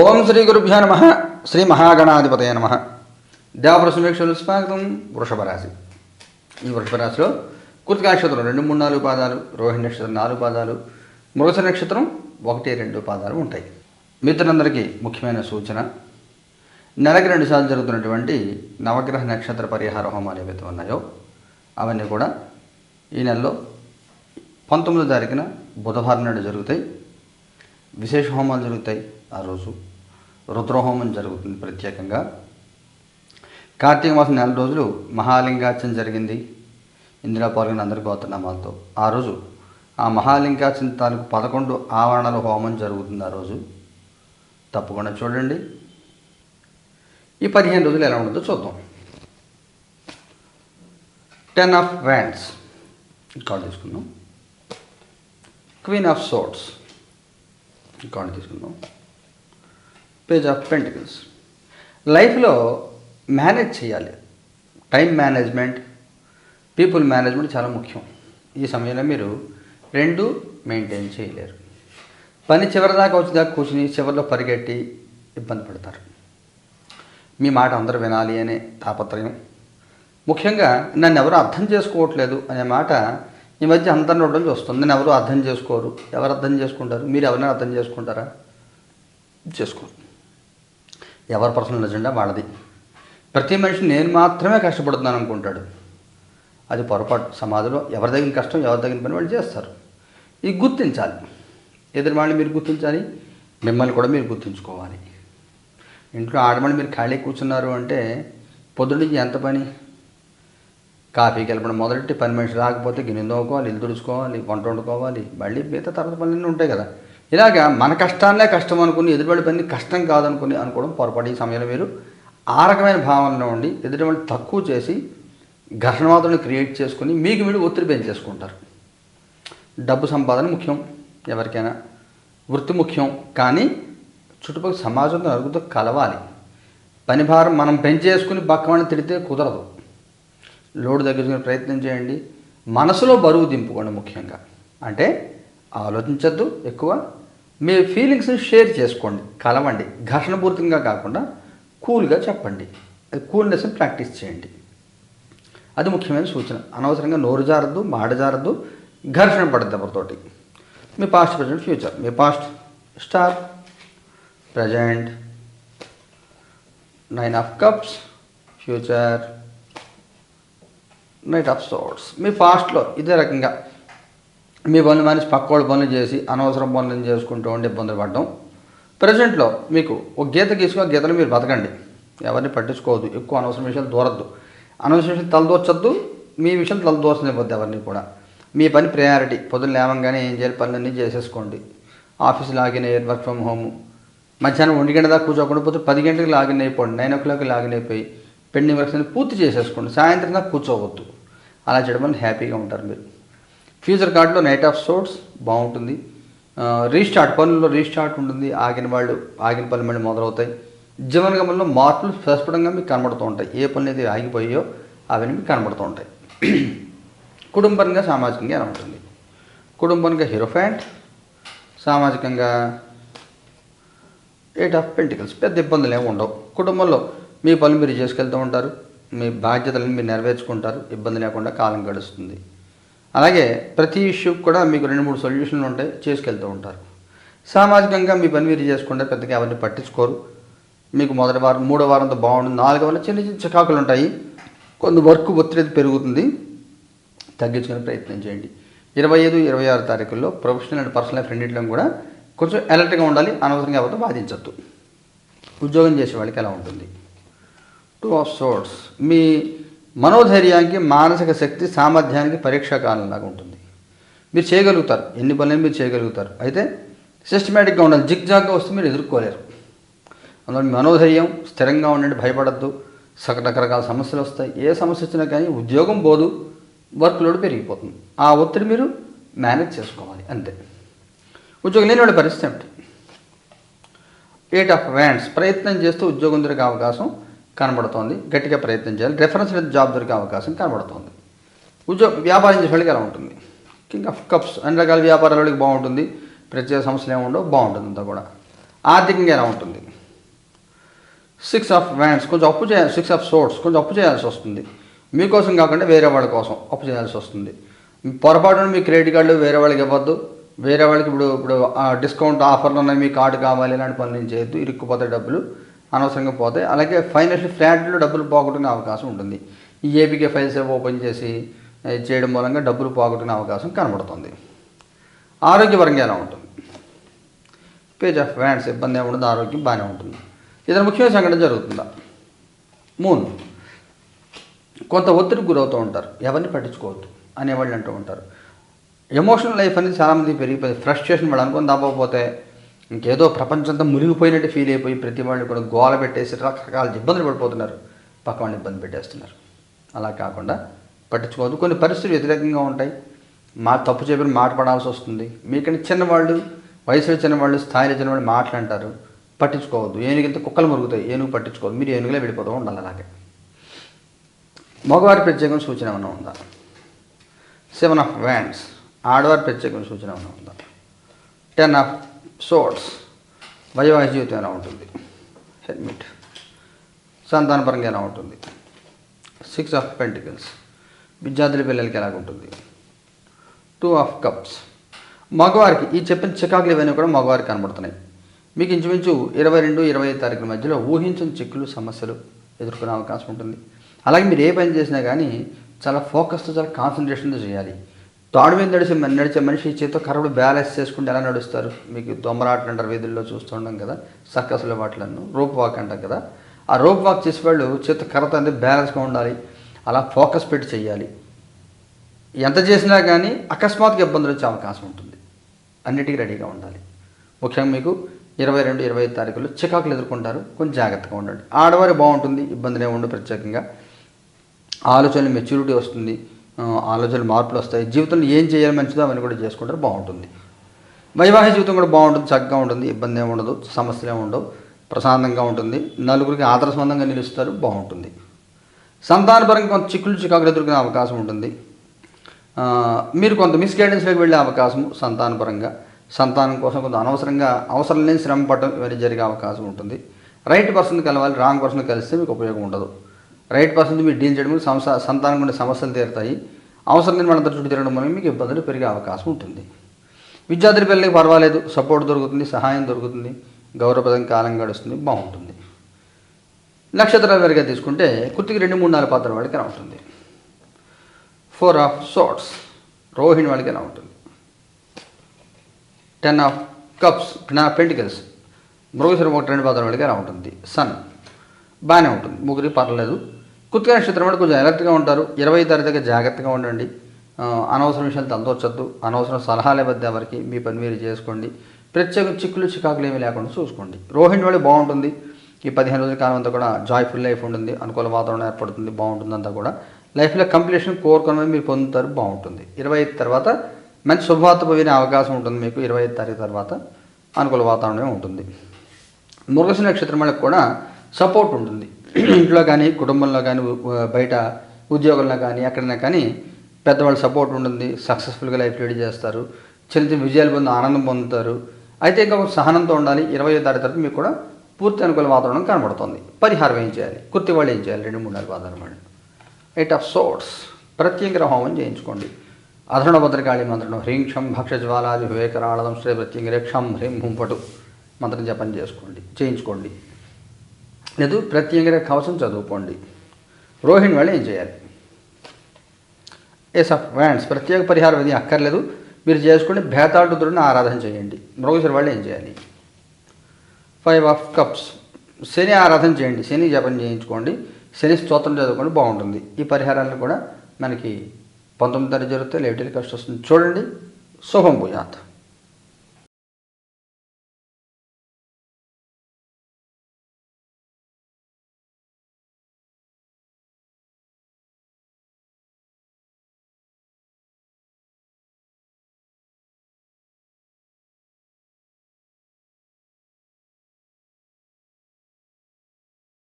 ఓం శ్రీ గురుభ్యో నమ. శ్రీ మహాగణాధిపతయ నమ. దేవపుర సమీక్షలు స్వాగతం. వృషభ రాశి. ఈ వృషభ రాశిలో కృతికా నక్షత్రం రెండు మూడు నాలుగు పాదాలు రోహిణి నక్షత్రం నాలుగు పాదాలు మృగశ నక్షత్రం ఒకటి రెండు పాదాలు ఉంటాయి. మిత్రులందరికీ ముఖ్యమైన సూచన నెలకి రెండు సార్లు జరుగుతున్నటువంటి నవగ్రహ నక్షత్ర పరిహార హోమాలు ఏవైతే ఉన్నాయో అవన్నీ కూడా ఈ నెలలో పంతొమ్మిదో తారీఖున బుధవారం నాడు జరుగుతాయి. విశేష హోమాలు జరుగుతాయి. ఆ రోజు. రుద్రహోమం జరుగుతుంది ప్రత్యేకంగా. కార్తీక మాసం నెల రోజులు మహాలింగార్చన జరిగింది. ఇందులో పాల్గొన్న అందరి గోత్రనామాలతో ఆ రోజు ఆ మహాలింగార్చన తాలూకు పదకొండు ఆవరణల హోమం జరుగుతుంది ఆ రోజు. తప్పకుండా చూడండి. ఈ పదిహేను రోజులు ఎలా ఉంటుందో చూద్దాం. Ten of wands. కార్డు తీసుకుందాం. క్వీన్ ఆఫ్ సోట్స్ కార్డు తీసుకుందాం. Page of pentacles. లైఫ్లో మేనేజ్ చేయాలి. టైం మేనేజ్మెంట్ పీపుల్ మేనేజ్మెంట్ చాలా ముఖ్యం. ఈ సమయంలో మీరు రెండు మెయింటైన్ చేయలేరు. పని చివరిదాకా వచ్చేదాకా కూర్చుని చివరిలో పరిగెట్టి ఇబ్బంది పడతారు. మీ మాట అందరూ వినాలి అనే తాపత్రయం. ముఖ్యంగా నన్ను ఎవరు అర్థం చేసుకోవట్లేదు అనే మాట ఈ మధ్య అందరిని ఉండడం చూస్తుంది. నన్ను ఎవరు అర్థం చేసుకోరు? ఎవరు అర్థం చేసుకుంటారు? మీరు ఎవరైనా అర్థం చేసుకుంటారా? చేసుకోరు. ఎవరి పర్సనల్ ఎజెండా వాళ్ళది. ప్రతి మనిషి నేను మాత్రమే కష్టపడుతున్నాను అనుకుంటాడు. అది పొరపాటు. సమాజంలో ఎవరి దగ్గర కష్టం ఎవరి దగ్గర పని వాళ్ళు చేస్తారు. ఇది గుర్తించాలి. ఎదురు వాళ్ళని మీరు గుర్తించాలి మిమ్మల్ని కూడా మీరు గుర్తుంచుకోవాలి. ఇంట్లో ఆడమని మీరు ఖాళీ కూర్చున్నారు అంటే పొద్దుడికి ఎంత పని? కాఫీకి వెళ్ళడం మొదటి పని మనిషి రాకపోతే గిన్నె తోముకోవాలి ఇల్లు తుడుచుకోవాలి వంట వండుకోవాలి మళ్ళీ మిగతా తర్వాత పనులన్నీ ఉంటాయి కదా. ఇలాగా మన కష్టాన్నే కష్టం అనుకుని ఎదుటివాడి పని కష్టం కాదనుకుని అనుకోవడం పొరపాటు ఈ సమయంలో మీరు ఆ రకమైన భావనలో ఉండి ఎదుటివాడిని తక్కువ చేసి ఘర్షణవాదులను క్రియేట్ చేసుకుని మీకు మీరు ఒత్తిడి పెంచేసుకుంటారు. డబ్బు సంపాదన ముఖ్యం ఎవరికైనా వృత్తి ముఖ్యం కానీ చుట్టుపక్కల సమాజంతో నలుగురితో కలవాలి. పని భారం మనం పెంచేసుకుని పక్కవాడిని తిడితే కుదరదు. లోడు తగ్గించుకునే ప్రయత్నం చేయండి. మనసులో బరువు దింపుకోండి ముఖ్యంగా. అంటే ఆలోచించద్దు ఎక్కువ. మీ ఫీలింగ్స్ని షేర్ చేసుకోండి కలవండి. ఘర్షణపూరితంగా కాకుండా కూల్గా చెప్పండి. కూల్నెస్ని ప్రాక్టీస్ చేయండి. అది ముఖ్యమైన సూచన. అనవసరంగా నోరు జారద్దు మాట జారద్దు ఘర్షణ పడద్దు ఎవరితోటి. మీ past present future me past star present nine of cups future knight of swords మీ పాస్ట్లో ఇదే రకంగా మీ పనులు మనిషి పక్కోళ్ళ పనులు చేసి అనవసరం పనులను చేసుకుంటూ ఉండి ఇబ్బందులు పడడం. ప్రజెంట్లో మీకు ఒక గీత గీసుకుని ఆ గీతను మీరు బతకండి. ఎవరిని పట్టించుకోవద్దు. ఎక్కువ అనవసరం విషయాలు దూరద్దు. అనవసరం విషయాలు తలదోచద్దు మీ విషయం తలదోచనివ్వద్దు ఎవరిని కూడా. మీ పని ప్రయారిటీ పొద్దున్న లేవంగానే ఏం చేయాలి? పనులన్నీ చేసేసుకోండి. ఆఫీస్ లాగిన్ అయ్యారు వర్క్ ఫ్రమ్ హోమ్ మధ్యాహ్నం ఒంటి గంట దాకా కూర్చోకుండా పోతే పది గంటలకు లాగిన్ అయిపోండి. నైన్ ఓ క్లాక్ లాగిన్ అయిపోయి పెండింగ్ వర్క్స్ అన్ని పూర్తి చేసేసుకోండి. సాయంత్రం దాకా కూర్చోవద్దు. అలా చేయడం వల్ల హ్యాపీగా ఉంటారు మీరు. ఫ్యూచర్ కార్డులో నైట్ ఆఫ్ సోట్స్ బాగుంటుంది. రీస్టార్ట్ పనుల్లో రీస్టార్ట్ ఉంటుంది. ఆగిన వాళ్ళు ఆగిన పనులు మళ్ళీ మొదలవుతాయి. జీవన గమనంలో మార్పులు స్పష్టంగా మీకు కనబడుతూ ఉంటాయి. ఏ పనులు అయితే ఆగిపోయాయో అవన్నీ మీకు కనబడుతూ ఉంటాయి. కుటుంబంగా సామాజికంగా ఎలా ఉంటుంది కుటుంబంగా హీరోఫాంట్ సామాజికంగా ఎయిట్ ఆఫ్ పెంటికల్స్. పెద్ద ఇబ్బందులు ఏమి ఉండవు. కుటుంబంలో మీ పనులు మీరు చేసుకెళ్తూ ఉంటారు. మీ బాధ్యతలను మీరు నెరవేర్చుకుంటారు. ఇబ్బంది లేకుండా కాలం గడుస్తుంది. అలాగే ప్రతి ఇష్యూకి కూడా మీకు రెండు మూడు సొల్యూషన్లు ఉంటాయి చేసుకెళ్తూ ఉంటారు. సామాజికంగా మీ పని మీరు చేసుకుంటే పెద్దగా ఎవరిని పట్టించుకోరు. మీకు మొదటి వారం మూడో వారంతో బాగుంటుంది. నాలుగో వారం చిన్న చిన్న చికాకులు ఉంటాయి. కొంత వర్క్ ఒత్తిడి పెరుగుతుంది. తగ్గించుకునే ప్రయత్నం చేయండి. ఇరవై ఐదు ఇరవై ఆరు తారీఖుల్లో ప్రొఫెషనల్ అండ్ పర్సనల్ లైఫ్ రెండింటిలో కూడా కొంచెం అలర్ట్గా ఉండాలి. అనవసరంగా ఎవరితో బాధించద్దు. ఉద్యోగం చేసే వాళ్ళకి ఎలా ఉంటుంది? టూ ఆఫ్ సోర్ట్స్ మీ మనోధైర్యానికి మానసిక శక్తి సామర్థ్యానికి పరీక్షా కాలంలాగా ఉంటుంది. మీరు చేయగలుగుతారు. ఎన్ని పనులు మీరు చేయగలుగుతారు. అయితే సిస్టమేటిక్గా ఉండాలి. జిగ్ జాగ్గా వస్తే మీరు ఎదుర్కోలేరు. అందులో మనోధైర్యం స్థిరంగా ఉండండి భయపడద్దు. సక రకరకాల సమస్యలు వస్తాయి. ఏ సమస్య వచ్చినా కానీ ఉద్యోగం పోదు. వర్క్ లోడ్ పెరిగిపోతుంది. ఆ ఒత్తిడి మీరు మేనేజ్ చేసుకోవాలి. అంతే. ఉద్యోగం లేని వాళ్ళ పరిస్థితి ఏమిటి? ఎయిట్ ఆఫ్ వ్యాండ్స్ ప్రయత్నం చేస్తూ ఉద్యోగం దొరికే అవకాశం కనబడుతోంది. గట్టిగా ప్రయత్నం చేయాలి. రెఫరెన్స్ లేదా జాబ్ దొరికే అవకాశం కనబడుతోంది. ఉద్యోగ వ్యాపారం చేసే వాళ్ళకి ఎలా ఉంటుంది? కింగ్ ఆఫ్ కప్స్ అన్ని రకాల వ్యాపారాల వాళ్ళకి బాగుంటుంది. ప్రత్యేక సమస్యలు ఏముండవు బాగుంటుంది అంతా కూడా. ఆర్థికంగా ఎలా ఉంటుంది? సిక్స్ ఆఫ్ వ్యాండ్స్ కొంచెం అప్పు చేయాలి. సిక్స్ ఆఫ్ సోర్ట్స్ కొంచెం అప్పు చేయాల్సి వస్తుంది. మీకోసం కాకుండా వేరే వాళ్ళ కోసం అప్పు చేయాల్సి వస్తుంది. పొరపాటున మీ క్రెడిట్ కార్డులు వేరే వాళ్ళకి ఇవ్వద్దు. వేరే వాళ్ళకి ఇప్పుడు ఇప్పుడు డిస్కౌంట్ ఆఫర్లు ఉన్నాయి. మీ కార్డు కావాలి ఇలాంటి పనులు చేయొద్దు. ఇరుక్కుపోతే డబ్బులు. అనవసరంగా పోతాయి. అలాగే ఫైనాన్షియల్ ఫ్లాట్లో డబ్బులు పోగొట్టుకునే అవకాశం ఉంటుంది. ఈ ఏపీకే ఫైల్స్ ఓపెన్ చేసి చేయడం మూలంగా డబ్బులు పోగొట్టుకునే అవకాశం కనబడుతుంది. ఆరోగ్యపరంగా ఎలా ఉంటుంది? పేజ్ ఆఫ్ వ్యాండ్స్ ఇబ్బంది ఏమి ఆరోగ్యం బాగానే ఉంటుంది. ఇతర ముఖ్యమైన సంఘటన జరుగుతుందా? మూన్. కొంత ఒత్తిడికి గురవుతూ ఉంటారు. ఎవరిని పట్టించుకోవద్దు అనేవాళ్ళు అంటూ ఉంటారు. ఎమోషనల్ లైఫ్ అనేది చాలామంది పెరిగిపోయింది. ఫ్రస్ట్రేషన్ వాళ్ళు అనుకుని దాపకపోతే ఇంకేదో ప్రపంచంతో మునిగిపోయినట్టు ఫీల్ అయిపోయి ప్రతి వాళ్ళు కూడా గోల పెట్టేసి రకరకాల ఇబ్బందులు పడిపోతున్నారు. పక్క వాళ్ళని ఇబ్బంది పెట్టేస్తున్నారు. అలా కాకుండా పట్టించుకోవద్దు. కొన్ని పరిస్థితులు వ్యతిరేకంగా ఉంటాయి. మా తప్పు చెప్పిన మాట పడాల్సి వస్తుంది. మీకంటే చిన్నవాళ్ళు వయసులో చిన్నవాళ్ళు స్థాయిలో చిన్నవాళ్ళు మాట్లాంటారు పట్టించుకోవద్దు. ఏనుగంటే కుక్కలు మురుగుతాయి. ఏనుగు పట్టించుకోవద్దు. మీరు ఏనుగులే వెళ్ళిపోతూ ఉండాలి అలాగే. మగవారి ప్రత్యేకం సూచన ఏమైనా ఉందా? సెవెన్ ఆఫ్ వ్యాండ్స్ ఆడవారి ప్రత్యేకం సూచన ఏమైనా ఉందా? Ten of swords. వైవాహిక జీవితం ఎలా ఉంటుంది? హెల్మెట్ సంతానపరంగా ఎలా ఉంటుంది? సిక్స్ ఆఫ్ పెంటికల్స్ విద్యార్థుల పిల్లలకి ఎలా ఉంటుంది? టూ ఆఫ్ కప్స్ మగవారికి ఈ చెప్పిన చికాకులు ఇవన్నీ కూడా మగవారికి కనబడుతున్నాయి. మీకు ఇంచుమించు ఇరవై రెండు ఇరవై ఐదు తారీఖుల మధ్యలో ఊహించిన చిక్కులు సమస్యలు ఎదుర్కొనే అవకాశం ఉంటుంది. అలాగే మీరు ఏ పని చేసినా కానీ చాలా ఫోకస్తో చాలా కాన్సన్ట్రేషన్తో చేయాలి. తాడు మీద నడిచే నడిచే మనిషి చేతితో కర్రలు బ్యాలెన్స్ చేసుకుంటే ఎలా నడుస్తారు? మీకు దొమ్మరాటలు అంటారు వీధుల్లో చూస్తుండం కదా సర్కస్ల వాటిలను రోప్ వాక్ అంటాం కదా. ఆ రోప్ వాక్ చేసే వాళ్ళు చేతితో కర్రతో అనేది బ్యాలెన్స్గా ఉండాలి అలా ఫోకస్ పెట్టి చేయాలి ఎంత చేసినా కానీ అకస్మాత్తుగా ఇబ్బందులు వచ్చే అవకాశం ఉంటుంది. అన్నిటికీ రెడీగా ఉండాలి. ముఖ్యంగా మీకు ఇరవై రెండు ఇరవై ఐదు తారీఖుల్లో చికాకులు ఎదుర్కొంటారు. కొంచెం జాగ్రత్తగా ఉండండి. ఆడవారి బాగుంటుంది ఇబ్బందినే ఉండు ప్రత్యేకంగా. ఆలోచనలు మెచ్యూరిటీ వస్తుంది. ఆలోచనలు మార్పులు వస్తాయి. జీవితంలో ఏం చేయాలి మంచిదో అవన్నీ కూడా చేసుకుంటారు బాగుంటుంది. వైవాహిక జీవితం కూడా బాగుంటుంది చక్కగా ఉంటుంది ఇబ్బంది ఏమి ఉండదు సమస్యలు ఏమి ఉండవు ప్రశాంతంగా ఉంటుంది. నలుగురికి ఆదర్శవంతంగా నిలుస్తారు బాగుంటుంది. సంతానపరంగా కొంత చిక్కులు చికాకులు ఎదుర్కొనే అవకాశం ఉంటుంది. మీరు కొంత మిస్గైడెన్స్లోకి వెళ్ళే అవకాశం సంతానపరంగా. సంతానం కోసం కొంత అనవసరంగా అవసరం లేని శ్రమ పడటం ఇవన్నీ జరిగే అవకాశం ఉంటుంది. రైట్ పర్సన్ కలవాలి రాంగ్ పర్సన్ కలిస్తే మీకు ఉపయోగం ఉండదు. రైట్ పర్సన్ మీరు డీల్ చేయడం సంస సంతానం ఉండే సమస్యలు తీరుతాయి. అవసరం లేని వాళ్ళంతా చుట్టూ తిరగడం వల్ల మీకు ఇబ్బందులు పెరిగే అవకాశం ఉంటుంది. విద్యార్థుల పిల్లలకి పర్వాలేదు సపోర్ట్ దొరుకుతుంది సహాయం దొరుకుతుంది గౌరవప్రదం కాలం గడుస్తుంది బాగుంటుంది. నక్షత్రాల వారిగా తీసుకుంటే కుర్తికి రెండు మూడు నాలుగు పాత్ర వాళ్ళకి ఎలా ఉంటుంది? ఫోర్ ఆఫ్ షార్ట్స్ రోహిణి వాళ్ళకి ఎలా ఉంటుంది? Ten of cups ten of pentacles Mrigasiram ఒకటి రెండు పాత్ర వాళ్ళకి ఎలా ఉంటుంది? సన్ బాగానే ఉంటుంది. ముగ్గురికి పర్లేదు కుత్తిక నక్షత్రం వాళ్ళు కొంచెం అలర్ట్గా ఉంటారు. ఇరవై తారీఖు జాగ్రత్తగా ఉండండి. అనవసర విషయాలు తందొచ్చద్దు అనవసరం సలహాలు ఇవ్వద్దు ఎవరికి. మీ పని మీరు చేసుకోండి. ప్రత్యేక చిక్కులు చికాకులు ఏమీ లేకుండా చూసుకోండి. రోహిణి వాళ్ళు బాగుంటుంది. ఈ పదిహేను రోజుల కాలం అంతా కూడా జాయ్ఫుల్ లైఫ్ ఉంటుంది. అనుకూల వాతావరణం ఏర్పడుతుంది. బాగుంటుంది అంతా కూడా. లైఫ్లో కంప్లీషన్ కోరుకున్నది మీరు పొందుతారు. బాగుంటుంది. ఇరవై ఐదు తర్వాత మంచి శుభవార్త పోయిన అవకాశం ఉంటుంది మీకు. ఇరవై ఐదు తారీఖు తర్వాత అనుకూల వాతావరణమే ఉంటుంది. మృగశ నక్షత్రం వాళ్ళకి కూడా సపోర్ట్ ఉంటుంది. ఇంట్లో కానీ కుటుంబంలో కానీ బయట ఉద్యోగంలో కానీ ఎక్కడైనా కానీ పెద్దవాళ్ళ సపోర్ట్ ఉంటుంది. సక్సెస్ఫుల్గా లైఫ్ లీడ్ చేస్తారు. చిన్న చిన్న విజయాలు పొంది ఆనందం పొందుతారు. అయితే ఇంకా సహనంతో ఉండాలి. ఇరవై తారీఖు తర్వాత మీకు కూడా పూర్తి అనుకూల వాతావరణం కనబడుతుంది. పరిహారం ఏం చేయాలి? కుర్తి వాళ్ళు ఏం చేయాలి? రెండు మూడు నాలుగు వాతావరణం వాళ్ళు ఎయిట్ ఆఫ్ సోర్స్ ప్రత్యేక హోమం చేయించుకోండి. అధరణ భద్రకాళి మంత్రం. హ్రీం క్షం భక్ష జ్వాలాది వివేకరాళదం శ్రీ ప్రత్యేక క్షం హ్రీం హుంపటు మంత్రం జపం చేసుకోండి. చేయించుకోండి. లేదు ప్రత్యేకంగా కవచం చదువుకోండి. రోహిణి వాళ్ళు ఏం చేయాలి? ఎస్ ఆఫ్ వ్యాండ్స్ ప్రత్యేక పరిహారం ఇది అక్కర్లేదు. మీరు చేసుకుని భేతాళుద్రుడిని ఆరాధన చేయండి. మృగశిర వాళ్ళు ఏం చేయాలి? Five of cups. శని ఆరాధన చేయండి. శని జపం చేయించుకోండి. శని స్తోత్రం చదువుకోండి బాగుంటుంది. ఈ పరిహారాలను కూడా మనకి పంతొమ్మిది తారీఖు జరిగితే లేట్ కష్టం వస్తుంది. చూడండి. శుభం భూయాత్.